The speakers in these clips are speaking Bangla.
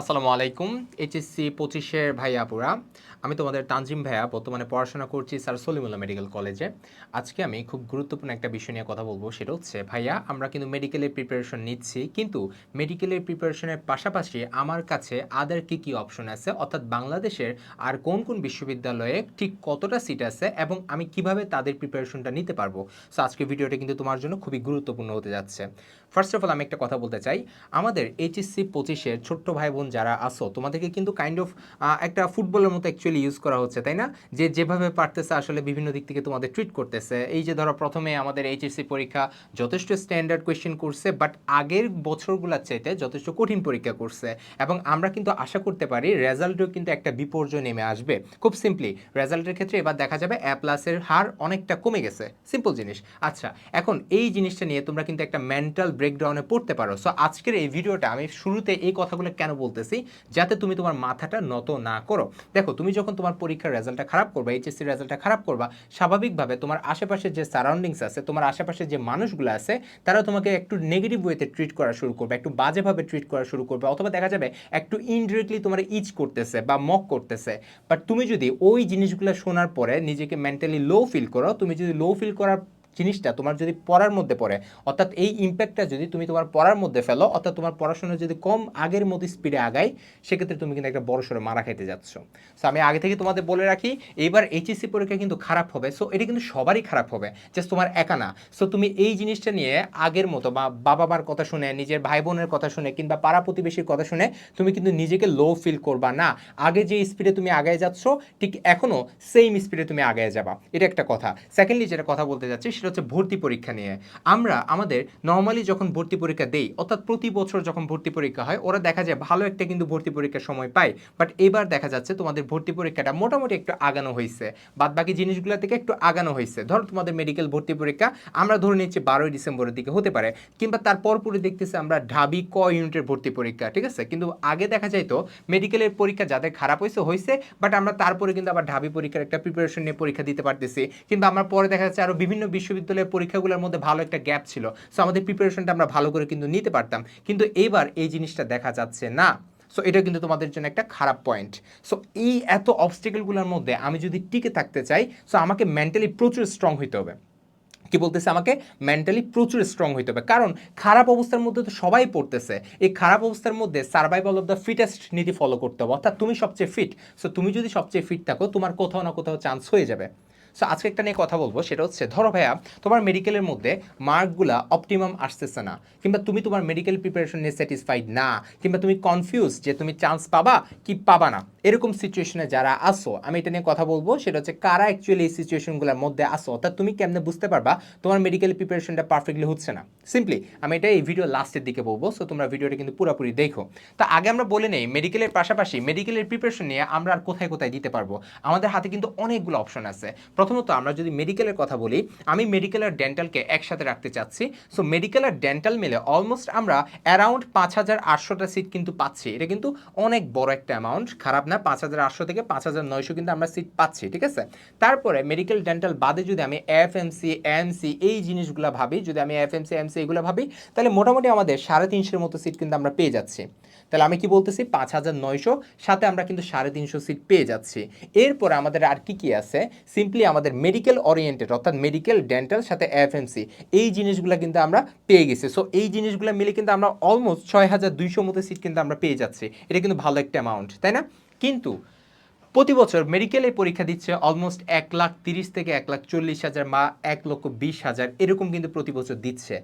আসসালামু আলাইকুম, এইচএসসি পঁচিশের ভাইয়া আপুরা। আমি তোমাদের তানজিম ভাইয়া, বর্তমানে পড়াশোনা করছি স্যার সলিমুল্লাহ মেডিকেল কলেজে। আজকে আমি খুব গুরুত্বপূর্ণ একটা বিষয় নিয়ে কথা বলব, সেটা হচ্ছে, ভাইয়া, আমরা কিন্তু মেডিকেলের প্রিপারেশন নিচ্ছি, কিন্তু মেডিকেলের প্রিপারেশনের পাশাপাশি আমার কাছে আদার কি কি অপশন আছে? অর্থাৎ বাংলাদেশের আর কোন কোন বিশ্ববিদ্যালয়ে ঠিক কতটা সিট আছে এবং আমি কীভাবে তাদের প্রিপারেশনটা নিতে পারব? সো আজকে ভিডিওটা কিন্তু তোমার জন্য খুবই গুরুত্বপূর্ণ হতে যাচ্ছে। ফার্স্ট অফ অল আমি একটা কথা বলতে চাই। আমাদের এইচএসসি পঁচিশের ছোট্ট ভাই বোন যারা আসো তোমাদেরকে কিন্তু কাইন্ড অফ একটা ফুটবলের মতো অ্যাকচুয়ালি ইউজ করা হচ্ছে, তাই না? যে যেভাবে পারতেছে আসলে বিভিন্ন দিক থেকে তোমাদের ট্রিট করতেছে। এই যে ধরো প্রথমে আমাদের এইচএসসি পরীক্ষা যথেষ্ট স্ট্যান্ডার্ড কোয়েশ্চেন করছে বাট আগের বছরগুলোর চাইতে যথেষ্ট কঠিন পরীক্ষা করছে। এবং আমরা কিন্তু আশা করতে পারি রেজাল্টও কিন্তু একটা বিপর্যয় নেমে আসবে। খুব সিম্পলি রেজাল্টের ক্ষেত্রে এবার দেখা যাবে অ্যাপ প্লাসের হার অনেকটা কমে গেছে। সিম্পল জিনিস। আচ্ছা এখন এই জিনিসটা নিয়ে তোমরা কিন্তু একটা মেন্টাল ব্রেকডাউনে পড়তে পারো। সো আজকের এই ভিডিওটা আমি শুরুতে এই কথাগুলো কেন বলতেছি, যাতে তুমি তোমার মাথাটা নত না করো। দেখো, তুমি যখন তোমার পরীক্ষার রেজাল্টটা খারাপ করবা এইচএসসি রেজাল্টটা খারাপ করবা, স্বাভাবিকভাবে তোমার আশেপাশে যে সারাউন্ডিংস আছে, তোমার আশেপাশে যে মানুষগুলো আছে তারা তোমাকে একটু নেগেটিভ ওয়েতে ট্রিট করা শুরু করবে, একটু বাজেভাবে ট্রিট করা শুরু করবে, অথবা দেখা যাবে একটু ইনডিরেক্টলি তোমার ইচ করতেছে বা মক করতেছে। বাট তুমি যদি ওই জিনিসগুলো শোনার পরে নিজেকে মেন্টালি লো ফিল করো, তুমি যদি লো ফিল করার জিনিসটা তোমার যদি পড়ার মধ্যে পড়ে, অর্থাৎ এই ইম্প্যাক্টটা যদি তুমি তোমার পড়ার মধ্যে ফেলো, অর্থাৎ তোমার পড়াশোনা যদি কম আগের মতো স্পিডে আগায়, সেক্ষেত্রে তুমি কিন্তু একটা বড় সড়ো মারা খাইতে যাচ্ছ। সো আমি আগে থেকে তোমাদের বলে রাখি এইবার এইচএসসি পরীক্ষা কিন্তু খারাপ হবে। সো এটা কিন্তু সবারই খারাপ হবে জাস্ট তোমার একা না। সো তুমি এই জিনিসটা নিয়ে আগের মতো বা বাবা মার কথা শুনে, নিজের ভাই বোনের কথা শুনে কিংবা পাড়া প্রতিবেশীর কথা শুনে, তুমি কিন্তু নিজেকে লো ফিল করবা না। আগে যে স্পিডে তুমি আগায় যাচ্ছ, ঠিক এখনও সেম স্পিডে তুমি আগায় যাবা। এটা একটা কথা। সেকেন্ডলি যেটা কথা বলতে যাচ্ছি সেটা হচ্ছে ভর্তি পরীক্ষা নিয়ে। আমরা আমাদের নর্মালি যখন ভর্তি পরীক্ষা দেই, অর্থাৎ প্রতি বছর যখন ভর্তি পরীক্ষা হয়, ওরা দেখা যায় ভালো একটা কিন্তু ভর্তি পরীক্ষার সময় পায়। বাট এবার দেখা যাচ্ছে তোমাদের ভর্তি পরীক্ষাটা মোটামুটি একটু আগানো হয়েছে। বাদ বাকি জিনিসগুলো থেকে একটু আগানো হয়েছে। ধরো তোমাদের মেডিকেল ভর্তি পরীক্ষা, আমরা ধরে নিচ্ছি বারোই ডিসেম্বরের দিকে হতে পারে। কিংবা তার পরপরই দেখতেছি আমরা ঢাবি ক ইউনিটের ভর্তি পরীক্ষা, ঠিক আছে? কিন্তু আগে দেখা যায় তো মেডিকেলের পরীক্ষা যাদের খারাপ হয়েছে হয়েছে বাট আমরা তারপরে কিন্তু আবার ঢাবি পরীক্ষার একটা প্রিপারেশন নিয়ে পরীক্ষা দিতে পারতেছি। কিন্তু আমরা পরে দেখা যাচ্ছে আরও বিভিন্ন বিশ্ববিদ্যালয়ের পরীক্ষাগুলোর মধ্যে ভালো একটা গ্যাপ ছিল। সো আমাদের প্রিপারেশনটা আমরা ভালো করে কিন্তু নিতে পারতাম। কিন্তু এইবার এই জিনিসটা দেখা যাচ্ছে না। সো এটা কিন্তু তোমাদের জন্য একটা খারাপ পয়েন্ট সো এই এত অবস্টেকেলগুলোর মধ্যে আমি যদি টিকে থাকতে চাই সো আমাকে মেন্টালি প্রচুর স্ট্রং হইতে হবে। কি বলতেছে আমাকে? মেন্টালি প্রচুর স্ট্রং হইতে হবে। কারণ খারাপ অবস্থার মধ্যে তো সবাই পড়তেছে। এই খারাপ অবস্থার মধ্যে সার্ভাইভাল অফ দ্য ফিটেস্ট নীতি ফলো করতে হবে। অর্থাৎ তুমি সবচেয়ে ফিট সো তুমি যদি সবচেয়ে ফিট থাকো, তোমার কোথাও না কোথাও চান্স হয়ে যাবে। সো আজকে একটা নিয়ে কথা বলব। সেটা হচ্ছে, ধরো ভাইয়া, তোমার মেডিকেলের মধ্যে মার্কগুলা অপটিমাম আসতেছে না। কিংবা তুমি তোমার মেডিকেল প্রিপারেশন নিয়ে স্যাটিসফাইড না। কিংবা তুমি কনফিউজ যে তুমি চান্স পাবা কি পাবা না। এরকম সিচুয়েশনে যারা আসো, আমি এটা নিয়ে কথা বলব, সেটা হচ্ছে কারা অ্যাকচুয়ালি এই সিচুয়েশনগুলোর মধ্যে আসো, অর্থাৎ তুমি কেমনে বুঝতে পারবা তোমার মেডিকেল প্রিপারেশনটা পারফেক্টলি হচ্ছে না। সিম্পলি আমি এটা এই ভিডিও লাস্টের দিকে বলব সো তোমরা ভিডিওটা কিন্তু পুরোপুরি দেখো। তা আগে আমরা বলে নেই মেডিকেলের পাশাপাশি মেডিকেলের প্রিপারেশন নিয়ে আমরা আর কোথায় কোথায় দিতে পারব? আমাদের হাতে কিন্তু অনেকগুলো অপশন আছে। প্রথমত আমরা যদি মেডিকেলের কথা বলি, আমি মেডিকেল আর ডেন্টালকে একসাথে রাখতে চাচ্ছি। সো মেডিকেল আর ডেন্টাল মিলে অলমোস্ট আমরা অ্যারাউন্ড পাঁচ হাজার আটশোটা সিট কিন্তু পাচ্ছি। এটা কিন্তু অনেক বড় একটা অ্যামাউন্ট খারাপ না। পাঁচ হাজার আটশো থেকে পাঁচ হাজার নয়শো কিন্তু আমরা সিট পাচ্ছি, ঠিক আছে? তারপরে মেডিকেল ডেন্টাল বাদে যদি আমি এফ এমসি এমসি এই জিনিসগুলো ভাবি, যদি আমি এফ এমসি এমসি এগুলো ভাবি, তাহলে মোটামুটি আমাদের সাড়ে তিনশোর মতো সিট কিন্তু আমরা পেয়ে যাচ্ছি। তাহলে আমি কি বলতেছি? পাঁচ হাজার নয়শো, সাথে আমরা কিন্তু সাড়ে তিনশো সিট পেয়ে যাচ্ছি। এরপরে আমাদের আর কি কি আছে? সিম্পলি আমাদের মেডিকেল ওরিয়েন্টেড অর্থাৎ মেডিকেল ডেন্টাল সাথে এফএমসি এই জিনিসগুলো কিন্তু আমরা পেয়ে গেছি। সো এই জিনিসগুলো মিলে কিন্তু আমরা অলমোস্ট ছয় হাজার দুইশো মতো সিট কিন্তু আমরা পেয়ে যাচ্ছি। এটা কিন্তু ভালো একটা অ্যামাউন্ট তাই না? কিন্তু প্রতি বছর মেডিকেলে পরীক্ষা দিচ্ছে অলমোস্ট এক লাখ তিরিশ থেকে এক লাখ চল্লিশ হাজার বা এক লক্ষ বিশ হাজার এরকম কিন্তু প্রতি বছর দিচ্ছে।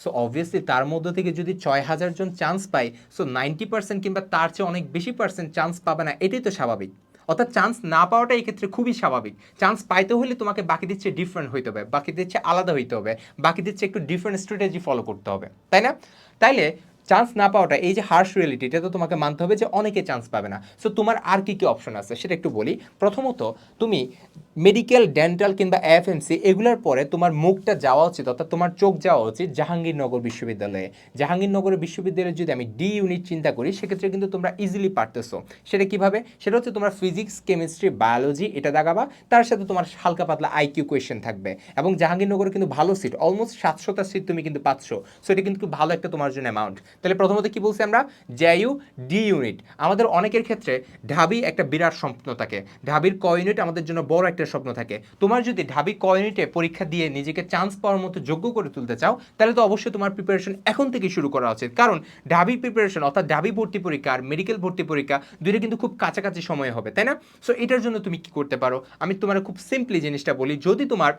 সো অবভিয়াসলি তার মধ্যে থেকে যদি ছয় হাজার জন চান্স পায় সো নাইনটি পার্সেন্ট কিংবা তার চেয়ে অনেক বেশি পার্সেন্ট চান্স পাবে না, এটাই তো স্বাভাবিক। অর্থাৎ চান্স না পাওয়াটা এই ক্ষেত্রে খুবই স্বাভাবিক। চান্স পাইতে হলে তোমাকে বাকি দিচ্ছে ডিফারেন্ট হইতে হবে, বাকি দিচ্ছে আলাদা হইতে হবে, বাকি দিচ্ছে একটু ডিফারেন্ট স্ট্র্যাটেজি ফলো করতে হবে, তাই না? তাইলে চান্স না পাওয়াটা, এই যে হার্শ রিয়েলিটি এটা তো তোমাকে মানতে হবে যে অনেকে চান্স পাবে না। সো তোমার আর কি কি অপশন আছে সেটা একটু বলি। প্রথমত, তুমি মেডিকেল ডেন্টাল কিংবা এফএমসি এগুলোর পরে তোমার মুখটা যাওয়া উচিত, অর্থাৎ তোমার চোখ যাওয়া উচিত জাহাঙ্গীরনগর বিশ্ববিদ্যালয়ে। জাহাঙ্গীরনগর বিশ্ববিদ্যালয়ে যদি আমি ডি ইউনিট চিন্তা করি, সেক্ষেত্রে কিন্তু তোমরা ইজিলি পারতেছো। সেটা কীভাবে? সেটা হচ্ছে তোমার ফিজিক্স কেমিস্ট্রি বায়োলজি এটা দাগাবা তার সাথে তোমার হালকা পাতলা আইকিউ কোয়েশ্চেন থাকবে। এবং জাহাঙ্গীরনগরে কিন্তু ভালো সিট অলমোস্ট সাতশোটা সিট তুমি কিন্তু পাচ্ছ। সো এটা কিন্তু ভালো একটা তোমার জন্য অ্যামাউন্ট তাহলে প্রথমত কি বলছি আমরা? জ্যায়ু ডি ইউনিট আমাদের অনেকের ক্ষেত্রে ঢাবি একটা বিরাট স্বপ্ন থাকে। ঢাবির ক ইউনিট আমাদের জন্য বড় একটা স্বপ্ন থাকে। তোমার যদি ঢাবি ক ইউনিটে পরীক্ষা দিয়ে নিজেকে চান্স পাওয়ার মতো যোগ্য করে তুলতে চাও, তাহলে তো অবশ্যই তোমার প্রিপারেশন এখন থেকে শুরু করা উচিত। কারণ ঢাবি প্রিপারেশন অর্থাৎ ঢাবি ভর্তি পরীক্ষা আর মেডিকেল ভর্তি পরীক্ষা দুইটা কিন্তু খুব কাছাকাছি সময় হবে, তাই না? সো এটার জন্য তুমি কি করতে পারো? আমি তোমার খুব সিম্পলি জিনিসটা বলি। যদি তোমার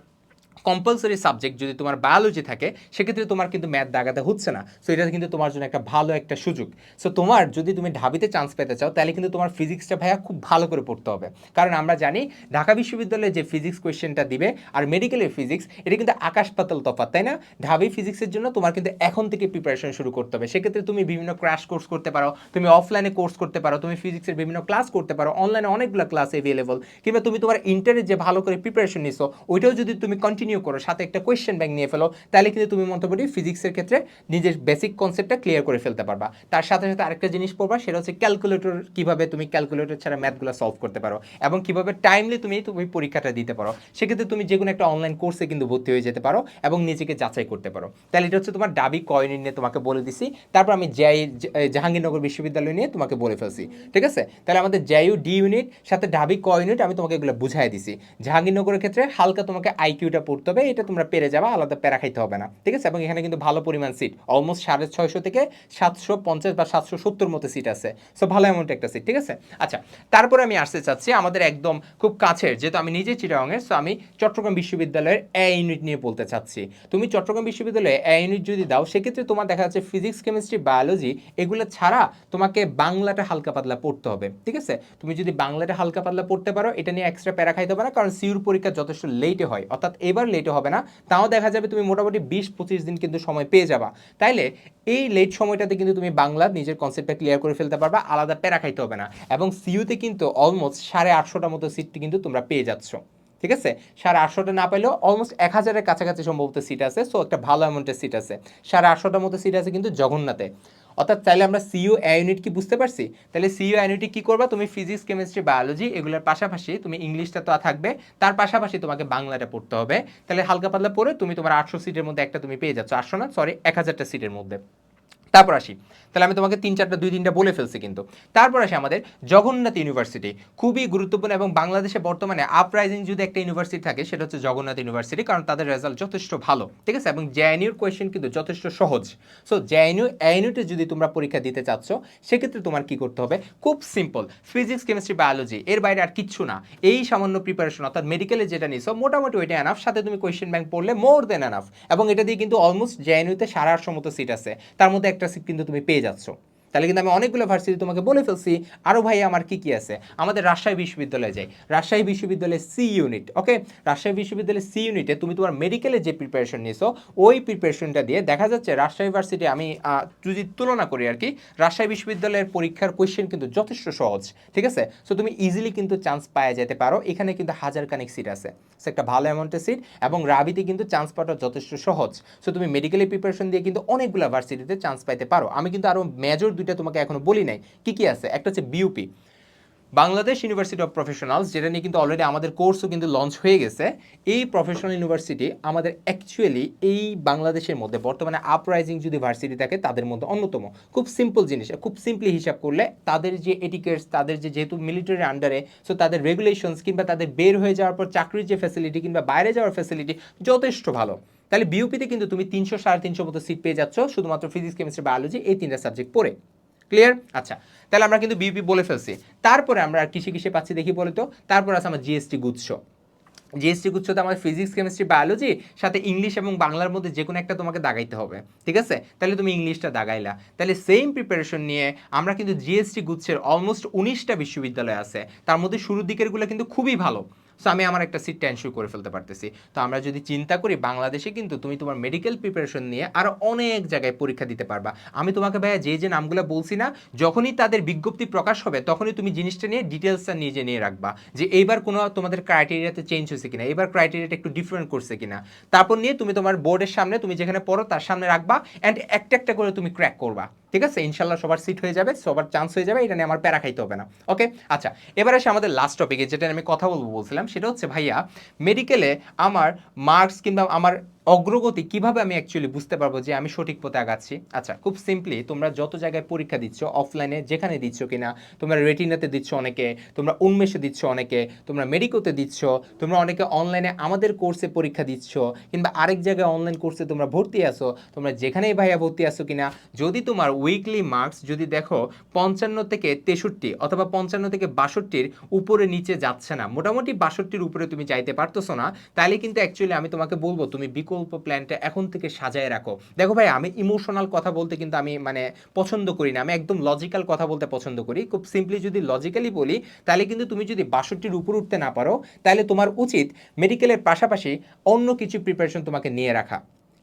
কম্পালসারি সাবজেক্ট যদি তোমার বায়োলজি থাকে, সেক্ষেত্রে তোমার কিন্তু ম্যাথ দাগাতে হচ্ছে না। সো এটা কিন্তু তোমার জন্য একটা ভালো একটা সুযোগ। সো তোমার যদি তুমি ঢাবিতে চান্স পেতে চাও, তাহলে কিন্তু তোমার ফিজিক্সটা ভাইয়া খুব ভালো করে পড়তে হবে। কারণ আমরা জানি, ঢাকা বিশ্ববিদ্যালয়ে যে ফিজিক্স কোয়েশ্চেনটা দিবে, আর মেডিকেলের ফিজিক্স এটা কিন্তু আকাশ পাতাল তফাৎ, তাই না? ঢাবি ফিজিক্সের জন্য তোমার কিন্তু এখন থেকে প্রিপারেশন শুরু করতে হবে। সেক্ষেত্রে তুমি বিভিন্ন ক্র্যাশ কোর্স করতে পারো, তুমি অফলাইনে কোর্স করতে পারো, তুমি ফিজিক্সের বিভিন্ন ক্লাস করতে পারো অনলাইনে অনেকগুলো ক্লাস অ্যাভেলেবল কিংবা তুমি তোমার ইন্টারে যে ভালো করে প্রিপারেশন নিছো, ওইটাও যদি তুমি কন্টিনিউ করো, সাথে একটা কোয়েশ্চেন ব্যাংক নিয়ে ফেলো, তাহলে কিন্তু তুমি মোটামুটি ফিজিক্সের ক্ষেত্রে নিজের বেসিক কনসেপ্টটা ক্লিয়ার করে ফেলতে পারবা। তার সাথে সাথে আরেকটা জিনিস পড়বা, সেটা হচ্ছে ক্যালকুলেটর কীভাবে তুমি ক্যালকুলেটর ছাড়া ম্যাথগুলো সলভ করতে পারো এবং কীভাবে টাইমলি তুমি তুমি পরীক্ষাটা দিতে পারো। সেক্ষেত্রে তুমি যে কোনো একটা অনলাইন কোর্সে কিন্তু ভর্তি হয়ে যেতে পারো এবং নিজেকে যাচাই করতে পারো। তাহলে এটা হচ্ছে তোমার ডাবি কয়েন নিয়ে তোমাকে বলে দিছি। তারপর আমি জে জাহাঙ্গীরনগর বিশ্ববিদ্যালয় নিয়ে তোমাকে বলে ফেলছি, ঠিক আছে? তাহলে আমাদের জেইউ ডি ইউনিট সাথে ডাবি ক ইউনিট আমি তোমাকে এগুলো বুঝাই দিছি। জাহাঙ্গীরনগরের ক্ষেত্রে হালকা তোমাকে আইকিউটা পড়তে হবে, এটা তোমরা পেরে যাবা, আলাদা প্যারা খাইতে হবে না, ঠিক আছে? এবং এখানে কিন্তু ভালো পরিমাণ সিট অলমোস্ট সাড়ে ছয়শো থেকে সাতশো পঞ্চাশ বা সাতশো সত্তর মতো সিট আছে সো ভালো অ্যামাউন্ট একটা সিট ঠিক আছে? আচ্ছা তারপরে আমি আসতে চাচ্ছি আমাদের একদম খুব কাছের, যেহেতু আমি নিজে চিটাগংয়ের সো আমি চট্টগ্রাম বিশ্ববিদ্যালয়ের এ ইউনিট নিয়ে বলতে চাচ্ছি। তুমি চট্টগ্রাম বিশ্ববিদ্যালয়ে এ ইউনিট যদি দাও, সেক্ষেত্রে তোমার দেখা যাচ্ছে ফিজিক্স কেমিস্ট্রি বায়োলজি এগুলো ছাড়া তোমাকে বাংলাটা হালকা পাতলা পড়তে হবে, ঠিক আছে? তুমি যদি বাংলাটা হালকা পাতলা পড়তে পারো, এটা নিয়ে এক্সট্রা প্যারা খাইতে না, কারণ সিউর পরীক্ষা যথেষ্ট লেটে হয়, অর্থাৎ এবার লেটে হবে না। তাও দেখা যাবে তুমি মোটামুটি বিশ পঁচিশ দিন কিন্তু সময় পেয়ে যাবা। তাইলে এই লেট সময়টাতে কিন্তু তুমি বাংলা নিজের কনসেপ্টটা ক্লিয়ার করে ফেলতে পারবা, আলাদা প্যারা খাইতে হবে না। এবং সিইউতে কিন্তু অলমোস্ট সাড়ে আটশোটা মতো সিট কিন্তু তোমরা পেয়ে যাচ্ছ। ঠিক আছে? সাড়ে আটশোটা না পেলেও অলমোস্ট এক হাজারের কাছাকাছি সম্ভবত সিট আছে সো একটা ভালো অ্যামাউন্টের সিট আছে। সাড়ে আটশোটার মতো সিট আছে কিন্তু জগন্নাথে। অর্থাৎ তাহলে আমরা সিইউ ইউনিট কি বুঝতে পারছি? তাহলে সিইউ ইউনিটে কি করবা? তুমি ফিজিক্স কেমিস্ট্রি বায়োলজি এগুলোর পাশাপাশি তুমি ইংলিশটা তো থাকবে, তার পাশাপাশি তোমাকে বাংলাটা পড়তে হবে। তাহলে হালকা পাতলা পড়ে তুমি তোমার আটশো সিটের মধ্যে একটা তুমি পেয়ে যাচ্ছ। আটশো না সরি এক হাজারটা সিটের মধ্যে। তারপর আসি। তাহলে আমি তোমাকে তিন চারটা, দুই তিনটা বলে ফেলছি কিন্তু। তারপর আসি আমাদের জগন্নাথ ইউনিভার্সিটি। খুবই গুরুত্বপূর্ণ এবং বাংলাদেশে বর্তমানে আপরাইজিং যদি একটা ইউনিভার্সিটি থাকে, সেটা হচ্ছে জগন্নাথ ইউনিভার্সিটি, কারণ তাদের রেজাল্ট যথেষ্ট ভালো, ঠিক আছে? এবং জেএনইউর কোয়েশ্চেন কিন্তু যথেষ্ট সহজ। সো জেএনইউ এএনইউতে যদি তোমরা পরীক্ষা দিতে চাচ্ছ, সেক্ষেত্রে তোমার কি করতে হবে? খুব সিম্পল ফিজিক্স কেমিস্ট্রি বায়োলজি এর বাইরে আর কিচ্ছু না। এই সামান্য প্রিপারেশন অর্থাৎ মেডিকেলে যেটা নিছো, মোটামুটি ওইটা এনাফ সাথে তুমি কোয়েশ্চেন ব্যাংক পড়লে মোর দেন এনাফ এবং এটা দিয়ে কিন্তু অলমোস্ট জেএনইউতে সাড়ে আটশো মতো সিট আছে। তার মধ্যে একটা সিট কিন্তু তুমি পেয়ে যাচ্ছ। তাহলে কিন্তু আমি অনেকগুলো ভার্সিটি তোমাকে বলে ফেলছি। আরও ভাই আমার কি কি আছে? আমাদের রাজশাহী বিশ্ববিদ্যালয়ে যাই। রাজশাহী বিশ্ববিদ্যালয়ের সি ইউনিট ওকে রাজশাহী বিশ্ববিদ্যালয়ের সি ইউনিটে তুমি তোমার মেডিকেলের যে প্রিপারেশন নিয়েছো ওই প্রিপারেশনটা দিয়ে দেখা যাচ্ছে রাজশাহী ভার্সিটি আমি যদি তুলনা করি আর কি, রাজশাহী বিশ্ববিদ্যালয়ের পরীক্ষার কোয়েশ্চেন কিন্তু যথেষ্ট সহজ, ঠিক আছে? সো তুমি ইজিলি কিন্তু চান্স পাওয়া যেতে পারো। এখানে কিন্তু হাজার কানেক সিট আছে। সো একটা ভালো অ্যামাউন্টের সিট এবং রাবিতে কিন্তু চান্স পাওয়াটা যথেষ্ট সহজ। সো তুমি মেডিকেলের প্রিপারেশন দিয়ে কিন্তু অনেকগুলো ভার্সিটিতে চান্স পাইতে পারো। আমি কিন্তু আরও মেজর দুইটা তোমাকে এখনও বলি নাই। কি কি আছে? একটা হচ্ছে BUP Bangladesh university of professionals যেটা নিয়ে কিন্তু অলরেডি আমাদের কোর্সও কিন্তু লঞ্চ হয়ে গেছে, এই প্রফেশনাল ইউনিভার্সিটি আমাদের অ্যাকচুয়ালি এই বাংলাদেশের মধ্যে বর্তমানে আপরাইজিং যদি ভার্সিটি থাকে, তাদের মধ্যে অন্যতম। খুব সিম্পল জিনিস, খুব সিম্পলি হিসাব করলে তাদের যে এটিকেটস তাদের যে যেহেতু মিলিটারি আন্ডারে সো তাদের রেগুলেশনস কিংবা তাদের বের হয়ে যাওয়ার পর চাকরির যে ফ্যাসিলিটি কিংবা বাইরে যাওয়ার ফ্যাসিলিটি যথেষ্ট ভালো। তাহলে বিউপিতে কিন্তু তুমি তিনশো, সাড়ে তিনশো মতো সিট পেয়ে যাচ্ছ, শুধুমাত্র ফিজিক্স কেমিস্ট্রি বায়োলজি এই তিনটা সাবজেক্ট পড়ে। ক্লিয়ার আচ্ছা তাহলে আমরা কিন্তু বিউপি বলে ফেলছি। তারপরে আমরা কিসে কিসে পাচ্ছি দেখি বলে তো? তারপর আছে আমার জিএসটি গুচ্ছ। জিএসটি গুচ্ছতে আমাদের ফিজিক্স কেমিস্ট্রি বায়োলজি সাথে ইংলিশ এবং বাংলার মধ্যে যে কোনো একটা তোমাকে দাগাইতে হবে, ঠিক আছে? তাহলে তুমি ইংলিশটা দাগাইলা। তাহলে সেম প্রিপারেশন নিয়ে আমরা কিন্তু জিএসটি গুচ্ছের অলমোস্ট উনিশটা বিশ্ববিদ্যালয় আছে। তার মধ্যে শুরুর দিকেরগুলো কিন্তু খুবই ভালো। সো আমি আমার একটা সিট ট্যান্সিও করে ফেলতে পারতেছি। তো আমরা যদি চিন্তা করি, বাংলাদেশে কিন্তু তুমি তোমার মেডিকেল প্রিপারেশন নিয়ে আরও অনেক জায়গায় পরীক্ষা দিতে পারবা। আমি তোমাকে ভাইয়া যে যে নামগুলো বলছি না, যখনই তাদের বিজ্ঞপ্তি প্রকাশ হবে, তখনই তুমি জিনিসটা নিয়ে ডিটেলসটা নিজে নিয়ে রাখবা যে এইবার কোনো তোমাদের ক্রাইটেরিয়াতে চেঞ্জ হয়েছে কিনা এবার ক্রাইটেরিয়াটা একটু ডিফারেন্ট করছে কিনা। তারপর নিয়ে তুমি তোমার বোর্ডের সামনে, তুমি যেখানে পড়ো তার সামনে রাখবা অ্যান্ড একটা একটা করে তুমি ক্র্যাক করবা। ঠিক আছে? ইনশাল্লাহ সবার সিট হয়ে যাবে, সবার চান্স হয়ে যাবে, এটা নিয়ে আমার প্যারা খাইতে হবে না। ওকে আচ্ছা এবার আসে আমাদের লাস্ট টপিকে যেটা আমি কথা বলব বলছিলাম, সেটা হচ্ছে ভাইয়া মেডিকেলে আমার মার্কস কিংবা আমার অগ্রগতি কীভাবে আমি অ্যাকচুয়ালি বুঝতে পারব যে আমি সঠিক পথে আগাচ্ছি? আচ্ছা খুব সিম্পলি তোমরা যত জায়গায় পরীক্ষা দিচ্ছ অফলাইনে যেখানে দিচ্ছ কিনা, তোমরা রেটিনাতে দিচ্ছ অনেকে, তোমরা উন্মেষে দিচ্ছ অনেকে, তোমরা মেডিকোতে দিচ্ছ, তোমরা অনেকে অনলাইনে আমাদের কোর্সে পরীক্ষা দিচ্ছ, কিংবা আরেক জায়গায় অনলাইন কোর্সে তোমরা ভর্তি আসো তোমরা যেখানেই ভাইয়া ভর্তি আসো কিনা, যদি তোমার উইকলি মার্কস যদি দেখো পঞ্চান্ন থেকে তেষট্টি অথবা পঞ্চান্ন থেকে বাষট্টির উপরে নিচে যাচ্ছে না, মোটামুটি বাষট্টির উপরে তুমি যাইতে পারতেছো না তাহলে কিন্তু অ্যাকচুয়ালি আমি তোমাকে বলব, তুমি বিকল্প প্ল্যানটা এখন থেকে সাজায় রাখো। দেখো ভাই, আমি ইমোশনাল কথা বলতে কিন্তু আমি মানে পছন্দ করি না। আমি একদম লজিক্যাল কথা বলতে পছন্দ করি। খুব সিম্পলি যদি লজিক্যালি বলি, তাহলে কিন্তু তুমি যদি বাষট্টির উপর উঠতে না পারো, তাহলে তোমার উচিত মেডিকেলের পাশাপাশি অন্য কিছু প্রিপারেশন তোমাকে নিয়ে রাখা।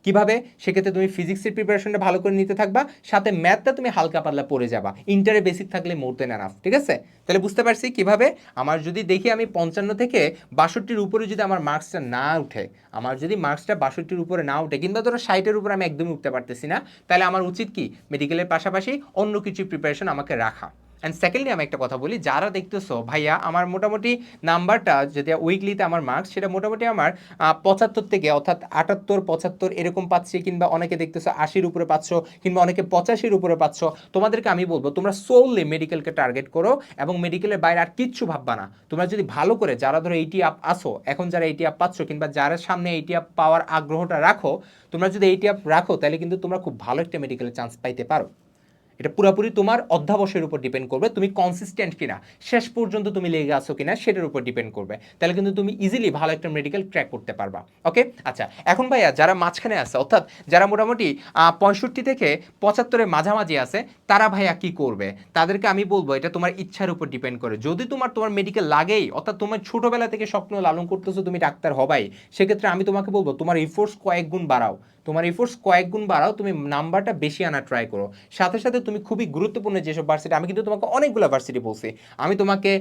কীভাবে? সেক্ষেত্রে তুমি ফিজিক্সের প্রিপারেশনটা ভালো করে নিতে থাকবা, সাথে ম্যাথটা তুমি হালকা পাতলা পড়ে যাবা। ইন্টারে বেসিক থাকলে মোর দেন এনাফ ঠিক আছে? তাহলে বুঝতে পারছি কীভাবে? আমার যদি দেখি আমি পঞ্চান্ন থেকে বাষট্টির উপরে যদি আমার মার্কসটা না উঠে, আমার যদি মার্কসটা বাষট্টির উপরে না উঠে, কিংবা ধরো ষাটের উপরে আমি একদমই উঠতে পারতেছি না, তাহলে আমার উচিত কি? মেডিকেলের পাশাপাশি অন্য কিছু প্রিপারেশন আমাকে রাখা। অ্যান্ড সেকেন্ডলি আমি একটা কথা বলি, যারা দেখতেছো, ভাইয়া, আমার মোটামুটি নাম্বারটা যেটা উইকলিতে আমার মার্কস সেটা মোটামুটি আমার পঁচাত্তর থেকে অর্থাৎ আটাত্তর, পঁচাত্তর এরকম পাচ্ছি, কিংবা অনেকে দেখতেছো আশির উপরে পাচ্ছ, কিংবা অনেকে পঁচাশির উপরে পাচ্ছ। তোমাদেরকে আমি বলব, তোমরা সোললি মেডিকেলকে টার্গেট করো এবং মেডিকেলের বাইরে আর কিচ্ছু ভাববা না। তোমরা যদি ভালো করে যারা ধরো এইটি আপ আসো এখন যারা এইটি আপ পাচ্ছ, কিংবা যারা সামনে এইটি আপ পাওয়ার আগ্রহটা রাখো, তোমরা যদি এইটি আপ রাখো, তাহলে কিন্তু তোমরা খুব ভালো একটা মেডিকেলের চান্স পাইতে পারো। এটা পুরোপুরি তোমার অধ্যাবসের উপর ডিপেন্ড করবে, তুমি কনসিস্টেন্ট কিনা, শেষ পর্যন্ত তুমি লেগে আসো কিনা, সেটার উপর ডিপেন্ড করবে। তাহলে কিন্তু তুমি ইজিলি ভালো একটা মেডিকেল ট্র্যাক করতে পারবা ওকে আচ্ছা এখন ভাইয়া যারা মাঝখানে আছে, অর্থাৎ যারা মোটামুটি পঁয়ষট্টি থেকে পঁচাত্তরের মাঝামাঝি আছে, তারা ভাইয়া কি করবে? তাদেরকে আমি বলব, এটা তোমার ইচ্ছার উপর ডিপেন্ড করে। যদি তোমার তোমার মেডিকেল লাগেই, অর্থাৎ তোমার ছোটবেলা থেকে স্বপ্ন লালন করতেছো তুমি ডাক্তার হবাই, সেক্ষেত্রে আমি তোমাকে বলব, তোমার ইফোর্স কয়েক গুণ বাড়াও। তোমার এফোর্স কয়েক গুণ বাড়াও, তুমি নাম্বারটা বেশি আনা ট্রাই করো। সাথে সাথে তুমি খুবই গুরুত্বপূর্ণ যেসব ভার্সিটি আমি কিন্তু তোমাকে অনেকগুলো ভার্সিটি বলছি। আমি তোমাকে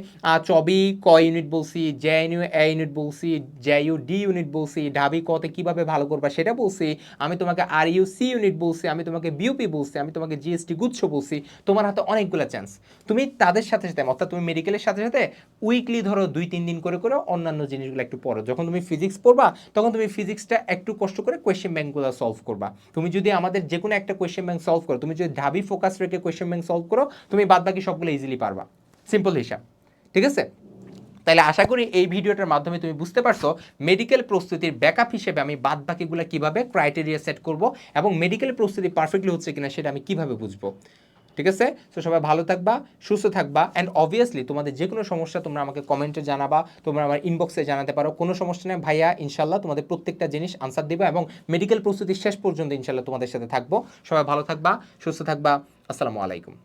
চবি, ক ইউনিট বলছি জেএনইউ এ ইউনিট বলছি জেইউ ডি ইউনিট বলছি, ঢাবি কতে কীভাবে ভালো করবা সেটা বলছি। আমি তোমাকে আর ইউ, সি ইউনিট বলছি, আমি তোমাকে বিউপি বলছি, আমি তোমাকে জিএসটি গুচ্ছ বলছি। তোমার হাতে অনেকগুলো চান্স তুমি তাদের সাথে সাথে, অর্থাৎ তুমি মেডিকেলের সাথে সাথে উইকলি ধরো দুই, তিন দিন করে করে অন্যান্য জিনিসগুলো একটু পড়ো। যখন তুমি ফিজিক্স পড়বা, তখন তুমি ফিজিক্সটা একটু কষ্ট করে কোয়েশ্চেন ব্যাংকগুলো সলভ করবা। তুমি যদি আমাদের যে কোনো একটা কোয়েশ্চেন ব্যাংক সলভ করো, তুমি যদি ঢাবি ফোকাস রেখে কোয়েশ্চেন ব্যাংক সলভ করো, তুমি বাদ বাকি সবগুলো ইজিলি পারবা। সিম্পল হিসাব। ঠিক আছে? তাহলে আশা করি এই ভিডিওটার মাধ্যমে তুমি বুঝতে পারছ মেডিকেল প্রস্তুতির ব্যাকআপ হিসেবে আমি বাদ বাকিগুলো কীভাবে ক্রাইটেরিয়া সেট করব এবং মেডিকেল প্রস্তুতি পারফেক্টলি হচ্ছে কিনা সেটা আমি কীভাবে বুঝব। ঠিক আছে? তো সবাই ভালো থাকবা, সুস্থ থাকবা অ্যান্ড অবভিয়াসলি তোমাদের যে কোনো সমস্যা তোমরা আমাকে কমেন্টে জানাবা, তোমরা আমার ইনবক্সে জানাতে পারো, কোনো সমস্যা নেই ভাইয়া ইনশাল্লাহ তোমাদের প্রত্যেকটা জিনিস আনসার দেবে এবং মেডিকেল প্রস্তুতি শেষ পর্যন্ত ইনশাল্লাহ তোমাদের সাথে থাকব। সবাই ভালো থাকবা, সুস্থ থাকবা, আসসালামু আলাইকুম।